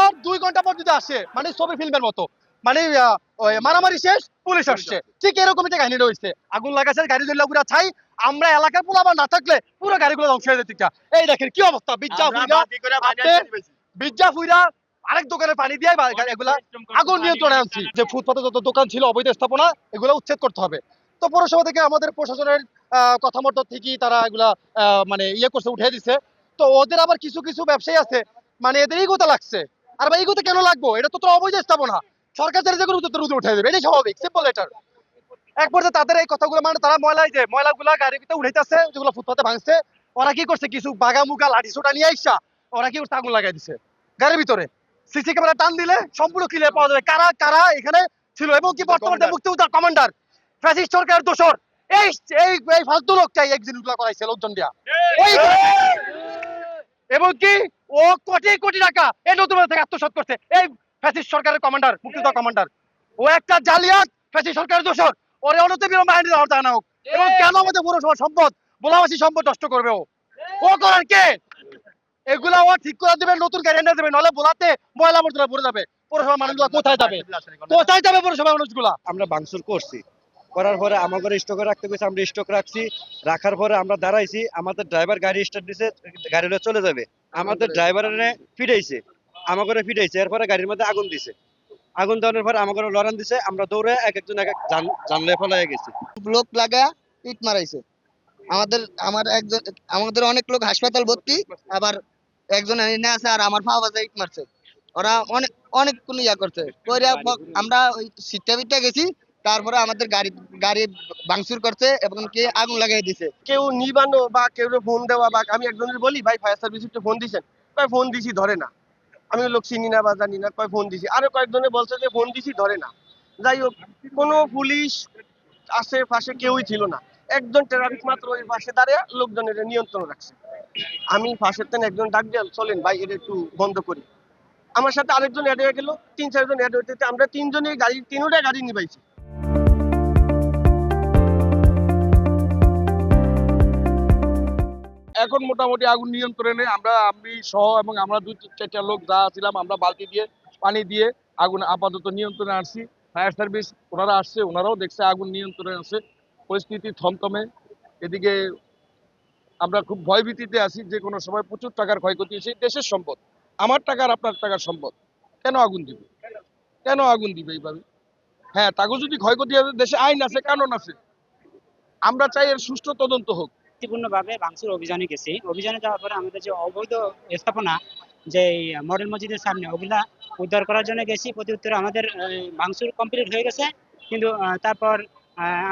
আর দুই ঘণ্টা পর যদি আসে মানে ছবি ফিল্মের মতো মানে মারামারি শেষ পুলিশ আসছে। ঠিক এরকমই একটা কাহিনী রয়েছে। আগুন লাগাছে গাড়ি জ্বললে পুরো ছাই আমরা এলাকার পোলাবার না থাকলে পুরো গাড়িগুলো ধ্বংস হয়ে যেত। এই দেখেন কি অবস্থা? বিজ্জা ফুইরা বিজ্জা ফুইরা আরেক দোকানে পানি দিয়ে এগুলা আগুন নিয়ন্ত্রণে আনছি। যে ফুটপাতে যত দোকান ছিল অবৈধ স্থাপনা এগুলো উচ্ছেদ করতে হবে। তো পৌরসভা থেকে আমাদের প্রশাসনের আহ, কথা মতো ঠিকই তারা এগুলা মানে ইয়ে করছে উঠে দিছে। তো ওদের আবার কিছু কিছু ব্যবসায়ী আছে মানে এদের ইগোতে লাগছে। আর ভাই ইগোতে কেন লাগবো? এটা তো তোর অবৈধ স্থাপনা। সরকার যারা যে কোনো উঠে দেবে। এটাই স্বাভাবিক। সিম্পল এক পর্যায়ে তাদের এই কথাগুলো মানে তারা ময়লা যে ময়লাগুলা গাড়িতে উঠাইতেছে যেগুলো ফুটপাতে ভাঙছে। ওরা কি করছে? কিছু বাগা মুগা লাঠি সোটা নিয়ে আইসা ওরা কি করছে? আগুন লাগাই দিছে। গাড়ির ভিতরে। সিসি ক্যামেরা টান দিলে সম্পূর্ণ ক্লিয়ার পাওয়া যাবে। কারা কারা এখানে ছিল? এবং কি বর্তমানে মুক্তিযোদ্ধা কমান্ডার ফ্যাসিস্ট সরকারের দোসর এই এই ফালতু লোকটাই এক জিনিসগুলো করাইছে লোকজন দিয়া। এবং কি? ও কোটি কোটি টাকা। এই নতুন থেকে আত্মসাৎ করছে। এই ফ্যাসিস্ট সরকারের কমান্ডার মুক্তিযোদ্ধা কমান্ডার ও একটা জালিয়াত ফ্যাসিস্ট সরকারের দোসর ওরে অনতি বিলম্বে আইনি দেওয়ার জানা হোক। এবং কেন আমাদের পৌরসভার সম্পদ বোলাবাসী সম্পদ নষ্ট করবে ও? ও করার কে? এগুলা ও ঠিক করে দেবে নতুন গাড়ি এনে দেবে নলে বোলাতে ময়লা আবর্জনা পড়ে যাবে। পৌরসভা মানুষগুলো কোথায় যাবে? কোথায় যাবে পৌরসভা মানুষগুলা? আমরা ভাঙচুর করছি। করার পরে আমাদের স্টকে রাখতে গেছে, আমরা স্টক রাখছি, রাখার পরে আমরা দাঁড়াইছি, আমাদের ড্রাইভার গাড়ি স্টার্ট দিছে, গাড়ি চলে যাবে। আমাদের ড্রাইভারের ফিরাইছে আমাকে ফিরাইছে এরপরে গাড়ির মধ্যে আগুন দিছে। আগুন দেওয়ার পরে আমাকে লড়ান দিছে, আমরা দৌড়ে এক একজন এক এক জান- জানলায় ফলাই গেছি। লোক লাগা ইট মারাইছে। আমাদের, আমার একজন, আমাদের অনেক লোক হাসপাতাল ভর্তি, আবার একজন এনে আছে আর আমার পা বাজে ইট মারছে। ওরা অনেক অনেক কোন ইয়া করছে। আমরা ওই সিটটা বিটটা গেছি তারপরে আমাদের গাড়ি গাড়ি ভাঙচুর করছে এবং কি আগুন লাগাই দিছে। কেউ নিবানো বা কেউ ফোন দেওয়া বা আমি একজনের বলি, ভাই ফায়ার সার্ভিস একটু ফোন দিছেন। কয় ফোন দিছি, ধরে না। আমি লোক চিনি না বা জানি না, কয় ফোন দিছি? আরও কয়েকজনে বলছে যে ফোন দিছি, ধরে না। যাই হোক, কোনো পুলিশ আশেপাশে কেউই ছিল না। একজন ট্রাফিক মাত্র ওই পাশে দাঁড়িয়ে লোকজনের নিয়ন্ত্রণ রাখছে। আমি পাশের তেন একজন ডাক দিয়ে, চলেন ভাই, এটা একটু বন্ধ করি। আমার সাথে আরেকজন অ্যাড হয়ে গেল, তিন চারজন অ্যাড হইতে আমরা তিনজনই গাড়ি, তিনোটা গাড়ি নিবাইছি। এখন মোটামুটি আগুন নিয়ন্ত্রণে। আমরা, আমি সহ এবং আমরা দুই চারটা লোক যা ছিলাম, আমরা বালতি দিয়ে, পানি দিয়ে আগুন আপাতত নিয়ন্ত্রণে আসছি ফায়ার সার্ভিস ওনারা আসছে, ওনারাও দেখছে আগুন নিয়ন্ত্রণে আছে। পরিস্থিতি থমথমে। এদিকে আমরা খুব ভয়ভীতিতে আছি, যে কোনো সময় প্রচুর টাকার ক্ষয়ক্ষতি হয়েছে। দেশের সম্পদ, আমার টাকার আপনার টাকার সম্পদ। কেন আগুন দিবে? কেন আগুন দিবে এইভাবে? হ্যাঁ তাকে যদি ক্ষয়ক্ষতি দেশে আইন আছে, কানুন আছে। আমরা চাই এর সুষ্ঠু তদন্ত হোক। শান্তিপূর্ণভাবে ভাঙচুর অভিযানে গেছি। অভিযানে যাওয়ার পরে আমাদের যে অবৈধ স্থাপনা, যে মডেল মসজিদের সামনে, ওগুলা উদ্ধার করার জন্য গেছি। প্রতি উত্তরে আমাদের ভাঙচুর কমপ্লিট হয়ে গেছে। কিন্তু তারপর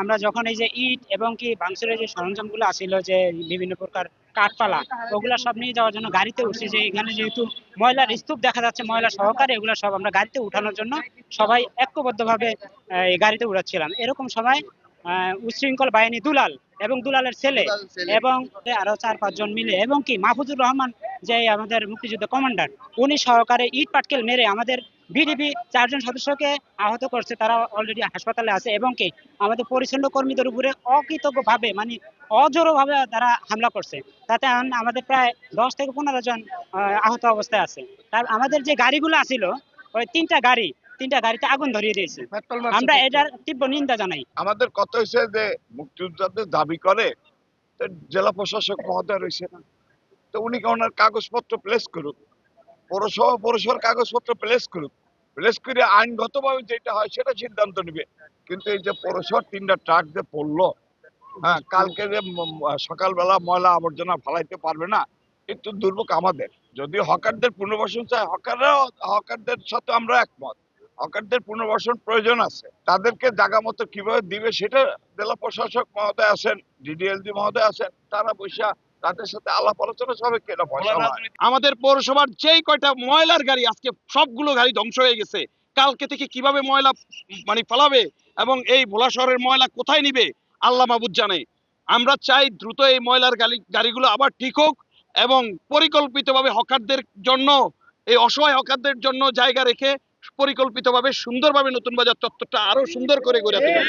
আমরা যখন এই যে ইট এবং কি ভাঙচুরের যে সরঞ্জামগুলো আসিল যে বিভিন্ন প্রকার কাঠপালা, ওগুলা সব নিয়ে যাওয়ার জন্য গাড়িতে উঠছি। যে এখানে যেহেতু ময়লার স্তূপ দেখা যাচ্ছে, ময়লা সহকারে এগুলো সব আমরা গাড়িতে উঠানোর জন্য সবাই ঐক্যবদ্ধভাবে গাড়িতে উড়াচ্ছিলাম এরকম সময় আহ, উচ্ছৃঙ্খল বাহিনী দুলাল এবং দুলালের ছেলে এবং আরও চার পাঁচজন মিলে এবং কি মাহফুজুর রহমান যে আমাদের মুক্তিযুদ্ধ কমান্ডার উনি সহকারে ইট পাটকেল মেরে আমাদের বিডিবি চারজন সদস্যকে আহত করছে। তারা অলরেডি হাসপাতালে আছে এবং কি আমাদের পরিচ্ছন্ন কর্মীদের উপরে অকৃতজ্ঞ ভাবে মানে অজোড়ো ভাবে তারা হামলা করছে। তাতে আমাদের প্রায় দশ থেকে পনেরো জন আহত অবস্থায় আছে। তার আমাদের যে গাড়িগুলো আছিল ওই তিনটা গাড়ি তিনটা গাড়িতে আগুন ধরিয়ে দিয়েছে। আমরা এটার তীব্র নিন্দা জানাই। আমাদের কথা হয়েছে যে মুক্তিযোদ্ধাদের দাবি করে জেলা প্রশাসক মহোদয় রয়েছে না। তো উনি ওনার কাগজপত্র প্লেস করুক? পৌরসভা পৌরসভার কাগজপত্র প্লেস করুক। প্লেস করে আইনগতভাবে যেটা হয় সেটা সিদ্ধান্ত নেবে। কিন্তু এই যে পৌরসভার তিনটা ট্রাক যে পড়ল হ্যাঁ কালকে যে সকালবেলা ময়লা আবর্জনা ফালাইতে পারবে না একটু দুর্ভোগ আমাদের। যদি হকারদের পুনর্বাসন চায় হকাররাও হকারদের সাথে আমরা একমত। হকারদের পুনর্বাসন প্রয়োজন আছে। তাদেরকে জায়গা মতো কীভাবে দিবে সেটা জেলা প্রশাসক মহোদয় আছেন ডিডিএলজি মহোদয় আছেন তারা বৈশা তাদের সাথে আলাপ আলোচনা সবে কেনা? আমাদের পৌরসভার যেই কয়টা ময়লার গাড়ি আজকে সবগুলো গাড়ি ধ্বংস হয়ে গেছে কালকে থেকে কীভাবে ময়লা মানে ফেলাবে এবং এই ভোলা শহরের ময়লা কোথায় নিবে আল্লাহ মাহবুদ জানে। আমরা চাই দ্রুত এই ময়লার গাড়ি গাড়িগুলো আবার ঠিক হোক এবং পরিকল্পিতভাবে হকারদের জন্য এই অসহায় হকারদের জন্য জায়গা রেখে পরিকল্পিতভাবে সুন্দরভাবে নতুন বাজার চত্বরটা আরও সুন্দর করে গড়ে তোলা